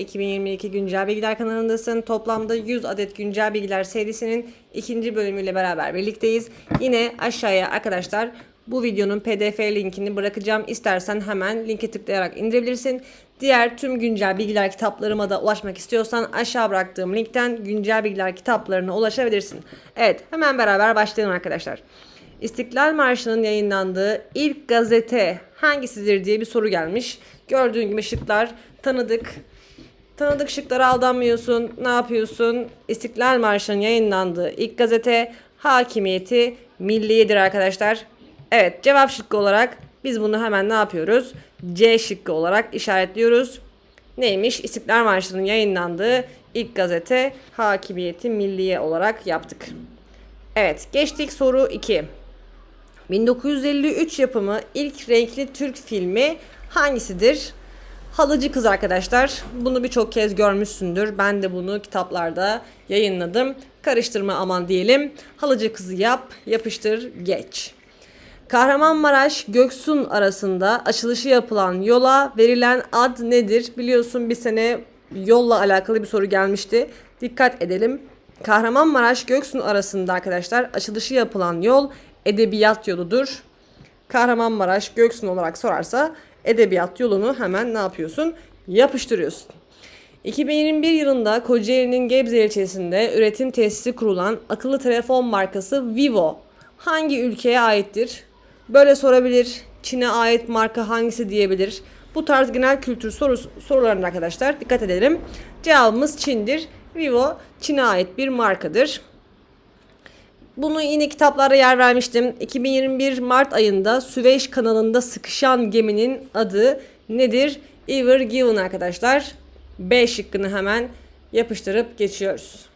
2022 Güncel Bilgiler kanalındasın. Toplamda 100 adet Güncel Bilgiler serisinin ikinci bölümüyle beraber birlikteyiz. Yine aşağıya arkadaşlar bu videonun pdf linkini bırakacağım. İstersen hemen linke tıklayarak indirebilirsin. Diğer tüm güncel bilgiler kitaplarıma da ulaşmak istiyorsan aşağı bıraktığım linkten güncel bilgiler kitaplarına ulaşabilirsin. Evet hemen beraber başlayalım arkadaşlar. İstiklal Marşı'nın yayınlandığı ilk gazete hangisidir diye bir soru gelmiş. Gördüğün gibi şıklar tanıdık. Tanıdık şıklara aldanmıyorsun. Ne yapıyorsun? İstiklal Marşı'nın yayınlandığı ilk gazete Hakimiyeti Milliye'dir arkadaşlar. Evet cevap şıkkı olarak biz bunu hemen ne yapıyoruz? C şıkkı olarak işaretliyoruz. Neymiş? İstiklal Marşı'nın yayınlandığı ilk gazete Hakimiyeti Milliye olarak yaptık. Evet geçtik soru 2. 1953 yapımı ilk renkli Türk filmi hangisidir? Halıcı Kız arkadaşlar. Bunu birçok kez görmüşsündür. Ben de bunu kitaplarda yayınladım. Karıştırma aman diyelim. Halıcı Kızı yap, yapıştır, geç. Kahramanmaraş Göksun arasında açılışı yapılan yola verilen ad nedir? Biliyorsun bir sene yolla alakalı bir soru gelmişti. Dikkat edelim. Kahramanmaraş Göksun arasında arkadaşlar açılışı yapılan yol edebiyat yoludur. Kahramanmaraş Göksun olarak sorarsa edebiyat yolunu hemen ne yapıyorsun? Yapıştırıyorsun. 2021 yılında Kocaeli'nin Gebze ilçesinde üretim tesisi kurulan akıllı telefon markası Vivo hangi ülkeye aittir? Böyle sorabilir. Çin'e ait marka hangisi diyebilir? Bu tarz genel kültür soru, sorularına arkadaşlar dikkat edelim. Cevabımız Çin'dir. Vivo Çin'e ait bir markadır. Bunu yine kitaplarda yer vermiştim. 2021 Mart ayında Süveyş kanalında sıkışan geminin adı nedir? Ever Given arkadaşlar. B şıkkını hemen yapıştırıp geçiyoruz.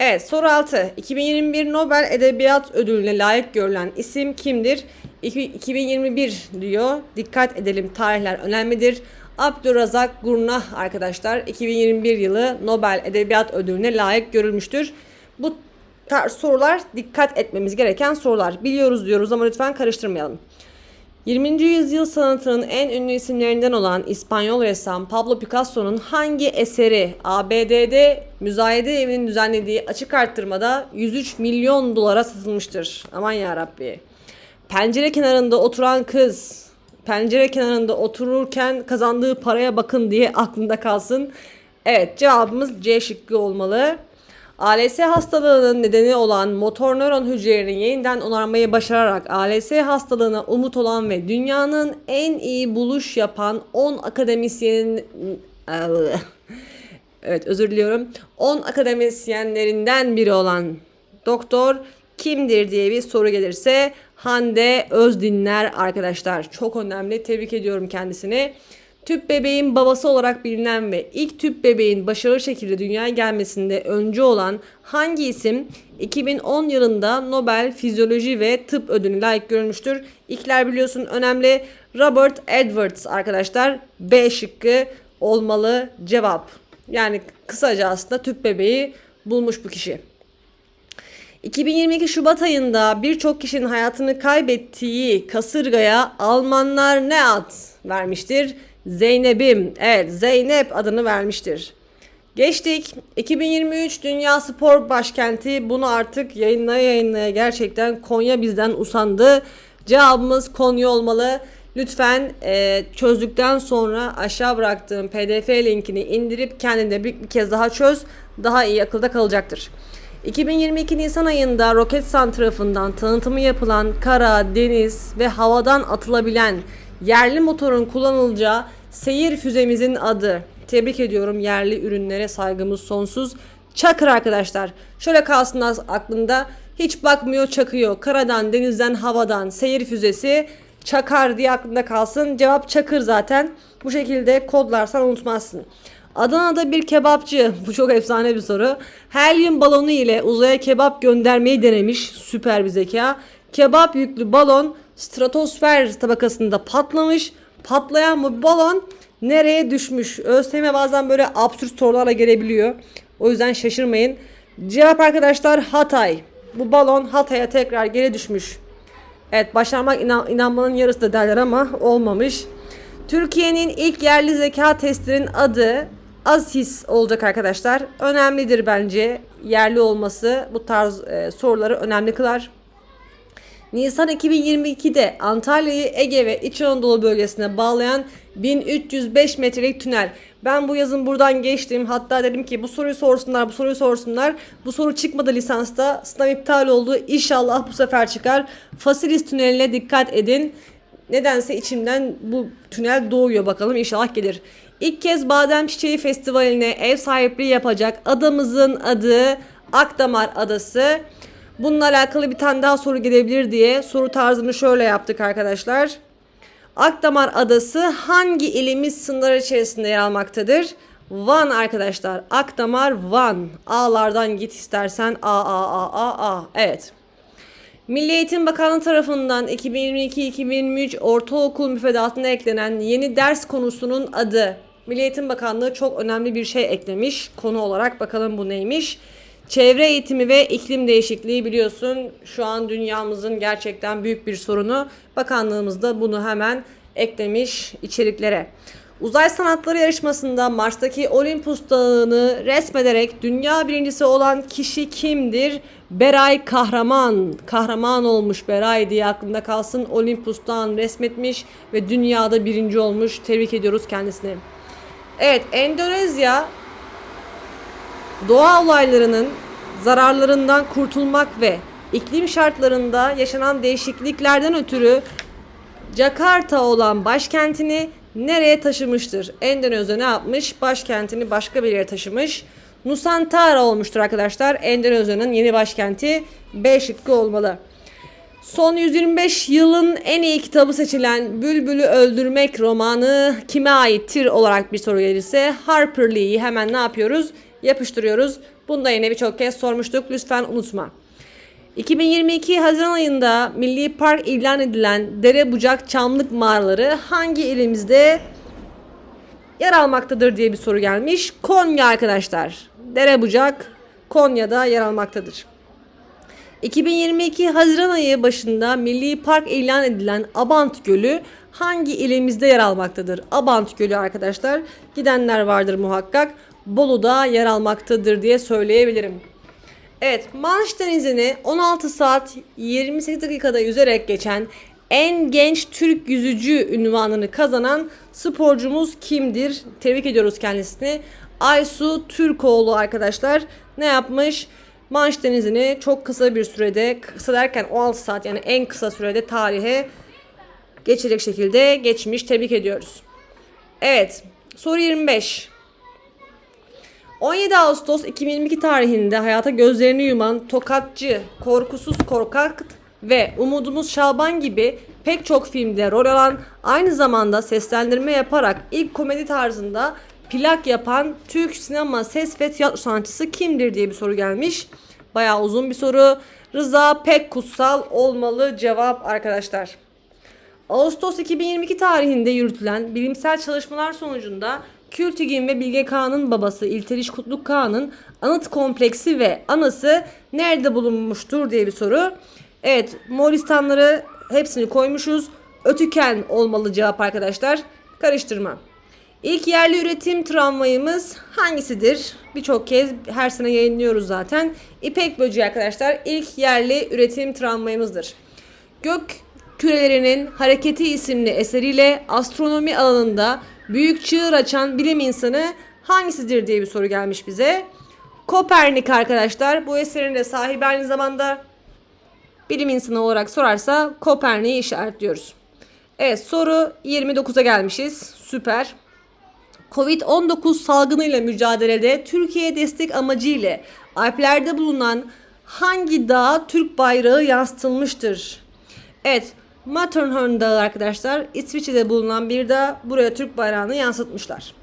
Evet soru 6. 2021 Nobel Edebiyat Ödülüne layık görülen isim kimdir? İki- 2021 diyor. Dikkat edelim tarihler önemlidir. Abdurrazak Gurnah arkadaşlar 2021 yılı Nobel Edebiyat Ödülüne layık görülmüştür. Bu tarz sorular dikkat etmemiz gereken sorular. Biliyoruz diyoruz ama lütfen karıştırmayalım. 20. yüzyıl sanatının en ünlü isimlerinden olan İspanyol ressam Pablo Picasso'nun hangi eseri ABD'de müzayede evinin düzenlediği açık arttırmada 103 milyon dolara satılmıştır? Aman ya Rabbi. Pencere kenarında oturan kız, pencere kenarında otururken kazandığı paraya bakın diye aklında kalsın. Evet cevabımız C şıkkı olmalı. ALS hastalığının nedeni olan motor nöron hücrelerini yeniden onarmayı başararak ALS hastalığına umut olan ve dünyanın en iyi buluş yapan 10 akademisyenin Evet özür diliyorum. 10 akademisyenlerinden biri olan doktor kimdir diye bir soru gelirse Hande Özdinler arkadaşlar. Çok önemli. Tebrik ediyorum kendisini. Tüp bebeğin babası olarak bilinen ve ilk tüp bebeğin başarılı şekilde dünyaya gelmesinde öncü olan hangi isim 2010 yılında Nobel Fizyoloji ve Tıp ödülüne layık görülmüştür? İlkler biliyorsun önemli. Robert Edwards arkadaşlar B şıkkı olmalı cevap. Yani kısaca aslında tüp bebeği bulmuş bu kişi. 2022 Şubat ayında birçok kişinin hayatını kaybettiği kasırgaya Almanlar ne ad vermiştir? Zeynep'im. Evet Zeynep adını vermiştir. Geçtik. 2023 Dünya Spor Başkenti bunu artık yayınlaya yayınlaya gerçekten Konya bizden usandı. Cevabımız Konya olmalı. Lütfen e, çözdükten sonra aşağı bıraktığım pdf linkini indirip kendine bir, bir kez daha çöz. Daha iyi akılda kalacaktır. 2022 Nisan ayında Roketsan tarafından tanıtımı yapılan kara, deniz ve havadan atılabilen yerli motorun kullanılacağı seyir füzemizin adı. Tebrik ediyorum yerli ürünlere saygımız sonsuz. Çakır arkadaşlar. Şöyle kalsın aklında. Hiç bakmıyor çakıyor. Karadan, denizden, havadan seyir füzesi çakar diye aklında kalsın. Cevap çakır zaten. Bu şekilde kodlarsan unutmazsın. Adana'da bir kebapçı, bu çok efsane bir soru. Helyum balonu ile uzaya kebap göndermeyi denemiş. Süper bir zeka. Kebap yüklü balon stratosfer tabakasında patlamış. Patlayan bu balon nereye düşmüş? ÖSYM bazen böyle absürt sorularla gelebiliyor. O yüzden şaşırmayın. Cevap arkadaşlar Hatay. Bu balon Hatay'a tekrar geri düşmüş. Evet başarmak inan- inanmanın yarısı da derler ama olmamış. Türkiye'nin ilk yerli zeka testinin adı ASIS olacak arkadaşlar. Önemlidir bence yerli olması bu tarz e, soruları önemli kılar. Nisan 2022'de Antalya'yı Ege ve İç Anadolu bölgesine bağlayan 1305 metrelik tünel. Ben bu yazın buradan geçtim. Hatta dedim ki bu soruyu sorsunlar, bu soruyu sorsunlar. Bu soru çıkmadı lisansta. Sınav iptal oldu. İnşallah bu sefer çıkar. Fasilis tüneline dikkat edin. Nedense içimden bu tünel doğuyor bakalım inşallah gelir. İlk kez Badem Çiçeği Festivali'ne ev sahipliği yapacak adamızın adı Akdamar Adası. Bununla alakalı bir tane daha soru gelebilir diye soru tarzını şöyle yaptık arkadaşlar. Akdamar Adası hangi ilimiz sınırları içerisinde yer almaktadır? Van arkadaşlar. Akdamar Van. A'lardan git istersen A A A A A. Evet. Milli Eğitim Bakanlığı tarafından 2022-2023 ortaokul müfredatına eklenen yeni ders konusunun adı. Milli Eğitim Bakanlığı çok önemli bir şey eklemiş konu olarak. Bakalım bu neymiş? Çevre eğitimi ve iklim değişikliği biliyorsun şu an dünyamızın gerçekten büyük bir sorunu. Bakanlığımız da bunu hemen eklemiş içeriklere. Uzay sanatları yarışmasında Mars'taki Olympus Dağı'nı resmederek dünya birincisi olan kişi kimdir? Beray Kahraman. Kahraman olmuş Beray diye aklında kalsın. Olympus Dağı'nı resmetmiş ve dünyada birinci olmuş. Tebrik ediyoruz kendisini. Evet Endonezya doğa olaylarının zararlarından kurtulmak ve iklim şartlarında yaşanan değişikliklerden ötürü Jakarta olan başkentini nereye taşımıştır? Endonezya ne yapmış? Başkentini başka bir yere taşımış. Nusantara olmuştur arkadaşlar. Endonezya'nın yeni başkenti B şıkkı olmalı. Son 125 yılın en iyi kitabı seçilen Bülbül'ü Öldürmek romanı kime aittir olarak bir soru gelirse Harper Lee'yi hemen ne yapıyoruz? Yapıştırıyoruz. Bunu da yine birçok kez sormuştuk. Lütfen unutma. 2022 Haziran ayında Milli Park ilan edilen Dere Bucak Çamlık mağaraları hangi ilimizde yer almaktadır diye bir soru gelmiş. Konya arkadaşlar. Dere Bucak Konya'da yer almaktadır. 2022 Haziran ayı başında Milli Park ilan edilen Abant Gölü hangi ilimizde yer almaktadır? Abant Gölü arkadaşlar gidenler vardır muhakkak. Bolu'da yer almaktadır diye söyleyebilirim. Evet, Manş Denizi'ni 16 saat 28 dakikada yüzerek geçen en genç Türk yüzücü ünvanını kazanan sporcumuz kimdir? Tebrik ediyoruz kendisini. Aysu Türkoğlu arkadaşlar ne yapmış? Manş Denizi'ni çok kısa bir sürede, kısa derken 16 saat yani en kısa sürede tarihe geçecek şekilde geçmiş. Tebrik ediyoruz. Evet, soru 25. 17 Ağustos 2022 tarihinde hayata gözlerini yuman Tokatçı, Korkusuz Korkak ve Umudumuz Şaban gibi pek çok filmde rol alan aynı zamanda seslendirme yaparak ilk komedi tarzında plak yapan Türk sinema ses ve tiyatro sanatçısı kimdir diye bir soru gelmiş. Bayağı uzun bir soru. Rıza Pek Kutsal olmalı cevap arkadaşlar. Ağustos 2022 tarihinde yürütülen bilimsel çalışmalar sonucunda Kültigin ve Bilge Kağan'ın babası İlteriş Kutluk Kağan'ın anıt kompleksi ve anası nerede bulunmuştur diye bir soru. Evet Moğolistanları hepsini koymuşuz. Ötüken olmalı cevap arkadaşlar. Karıştırma. İlk yerli üretim tramvayımız hangisidir? Birçok kez her sene yayınlıyoruz zaten. İpek böceği arkadaşlar ilk yerli üretim tramvayımızdır. Gök kürelerinin hareketi isimli eseriyle astronomi alanında büyük çığır açan bilim insanı hangisidir diye bir soru gelmiş bize. Kopernik arkadaşlar bu eserin de sahibi aynı zamanda bilim insanı olarak sorarsa Kopernik'i işaretliyoruz. Evet soru 29'a gelmişiz. Süper. Covid-19 salgınıyla mücadelede Türkiye destek amacıyla Alplerde bulunan hangi dağa Türk bayrağı yansıtılmıştır? Evet, Matterhorn Dağı arkadaşlar İsviçre'de bulunan bir dağ buraya Türk bayrağını yansıtmışlar.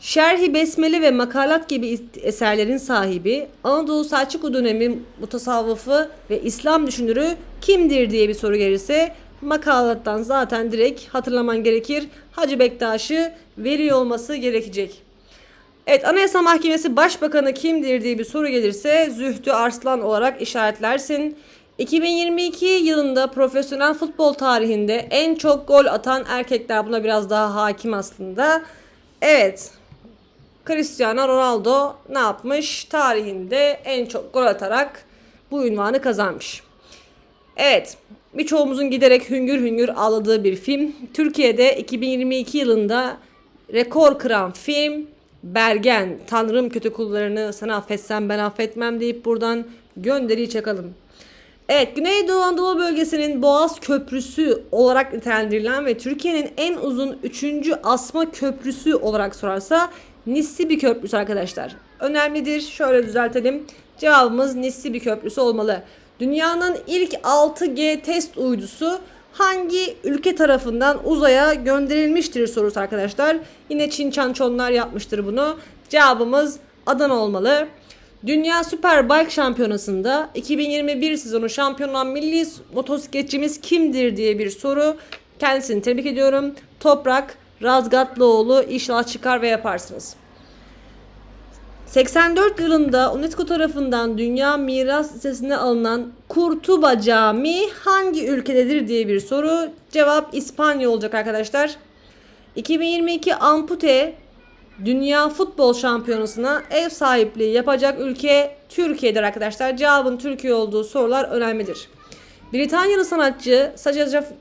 Şerhi Besmele ve Makalat gibi eserlerin sahibi Anadolu Selçuklu dönemi mutasavvıfı ve İslam düşünürü kimdir diye bir soru gelirse makalattan zaten direkt hatırlaman gerekir. Hacı Bektaş'ı veriyor olması gerekecek. Evet Anayasa Mahkemesi Başbakanı kimdir diye bir soru gelirse Zühtü Arslan olarak işaretlersin. 2022 yılında profesyonel futbol tarihinde en çok gol atan erkekler buna biraz daha hakim aslında. Evet. Cristiano Ronaldo ne yapmış? Tarihinde en çok gol atarak bu ünvanı kazanmış. Evet, birçoğumuzun giderek hüngür hüngür ağladığı bir film. Türkiye'de 2022 yılında rekor kıran film Bergen. Tanrım kötü kullarını sana affetsem ben affetmem deyip buradan gönderiyi çakalım. Evet, Güneydoğu Anadolu bölgesinin Boğaz Köprüsü olarak nitelendirilen ve Türkiye'nin en uzun 3. asma köprüsü olarak sorarsa Nissi bir köprüsü arkadaşlar. Önemlidir. Şöyle düzeltelim. Cevabımız Nissi bir köprüsü olmalı. Dünyanın ilk 6G test uydusu hangi ülke tarafından uzaya gönderilmiştir sorusu arkadaşlar. Yine Çin Çançonlar yapmıştır bunu. Cevabımız Adana olmalı. Dünya Superbike Şampiyonası'nda 2021 sezonu şampiyon olan milli motosikletçimiz kimdir diye bir soru. Kendisini tebrik ediyorum. Toprak Razgatlıoğlu inşallah çıkar ve yaparsınız. 84 yılında UNESCO tarafından Dünya Miras Listesi'ne alınan Kurtuba Camii hangi ülkededir diye bir soru. Cevap İspanya olacak arkadaşlar. 2022 Ampute Dünya Futbol Şampiyonası'na ev sahipliği yapacak ülke Türkiye'dir arkadaşlar. Cevabın Türkiye olduğu sorular önemlidir. Britanyalı sanatçı Sacha, Jaf-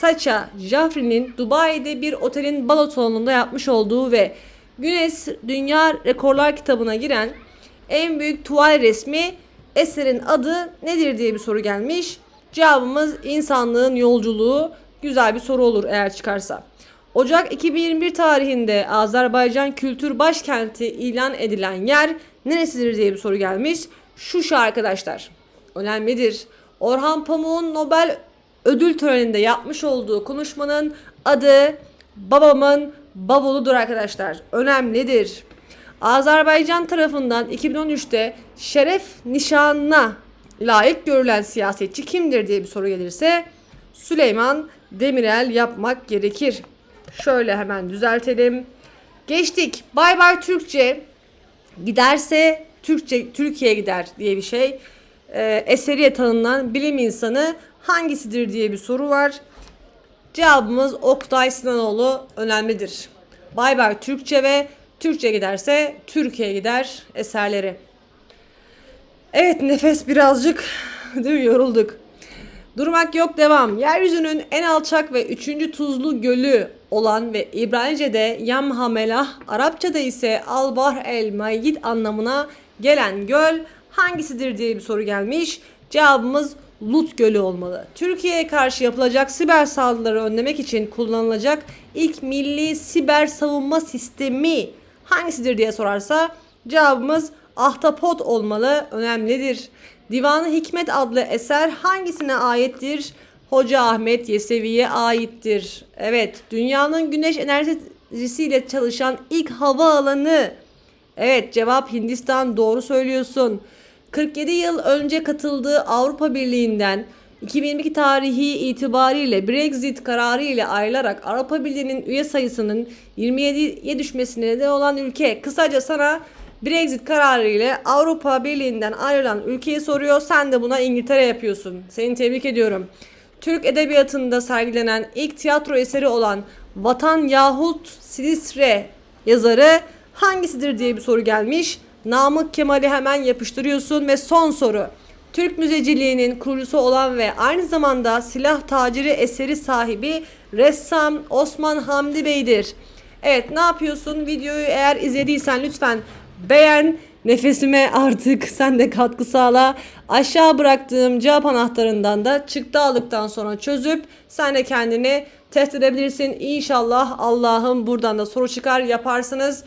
Sacha Jafri'nin Dubai'de bir otelin balo salonunda yapmış olduğu ve Guinness Dünya Rekorlar kitabına giren en büyük tuval resmi eserin adı nedir diye bir soru gelmiş. Cevabımız insanlığın yolculuğu. Güzel bir soru olur eğer çıkarsa. Ocak 2021 tarihinde Azerbaycan Kültür Başkenti ilan edilen yer neresidir diye bir soru gelmiş. Şuşa arkadaşlar. Önemlidir. Orhan Pamuk'un Nobel ödül töreninde yapmış olduğu konuşmanın adı babamın bavuludur arkadaşlar. Önemlidir. Azerbaycan tarafından 2013'te şeref nişanına layık görülen siyasetçi kimdir diye bir soru gelirse Süleyman Demirel yapmak gerekir. Şöyle hemen düzeltelim. Geçtik. Bay bay Türkçe giderse Türkçe Türkiye gider diye bir şey. Ee, eseriye tanınan bilim insanı hangisidir diye bir soru var. Cevabımız Oktay Sinanoğlu önemlidir. Bay bay Türkçe ve Türkçe giderse Türkiye gider eserleri. Evet nefes birazcık değil mi yorulduk. Durmak yok devam. Yeryüzünün en alçak ve üçüncü tuzlu gölü olan ve İbranice'de Yamhamelah, Arapçada ise Albahr el Mayyid anlamına gelen göl hangisidir diye bir soru gelmiş. Cevabımız Lut Gölü olmalı. Türkiye'ye karşı yapılacak siber saldırıları önlemek için kullanılacak ilk milli siber savunma sistemi hangisidir diye sorarsa cevabımız Ahtapot olmalı. Önemlidir. Divanı Hikmet adlı eser hangisine aittir? Hoca Ahmet Yesevi'ye aittir. Evet, dünyanın güneş enerjisiyle çalışan ilk havaalanı. Evet, cevap Hindistan. Doğru söylüyorsun. 47 yıl önce katıldığı Avrupa Birliği'nden 2022 tarihi itibariyle Brexit kararı ile ayrılarak Avrupa Birliği'nin üye sayısının 27'ye düşmesine neden olan ülke. Kısaca sana Brexit kararı ile Avrupa Birliği'nden ayrılan ülkeyi soruyor. Sen de buna İngiltere yapıyorsun. Seni tebrik ediyorum. Türk edebiyatında sergilenen ilk tiyatro eseri olan Vatan yahut Silistre yazarı hangisidir diye bir soru gelmiş. Namık Kemal'i hemen yapıştırıyorsun ve son soru. Türk müzeciliğinin kurucusu olan ve aynı zamanda silah taciri eseri sahibi ressam Osman Hamdi Bey'dir. Evet ne yapıyorsun? Videoyu eğer izlediysen lütfen beğen. Nefesime artık sen de katkı sağla. Aşağı bıraktığım cevap anahtarından da çıktı aldıktan sonra çözüp sen de kendini test edebilirsin. İnşallah Allah'ım buradan da soru çıkar yaparsınız.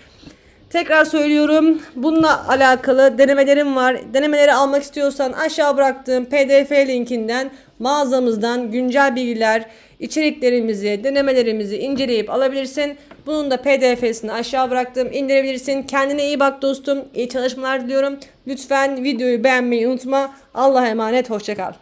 Tekrar söylüyorum. Bununla alakalı denemelerim var. Denemeleri almak istiyorsan aşağı bıraktığım PDF linkinden mağazamızdan güncel bilgiler, içeriklerimizi, denemelerimizi inceleyip alabilirsin. Bunun da PDF'sini aşağı bıraktım. indirebilirsin. Kendine iyi bak dostum. İyi çalışmalar diliyorum. Lütfen videoyu beğenmeyi unutma. Allah'a emanet. Hoşçakal.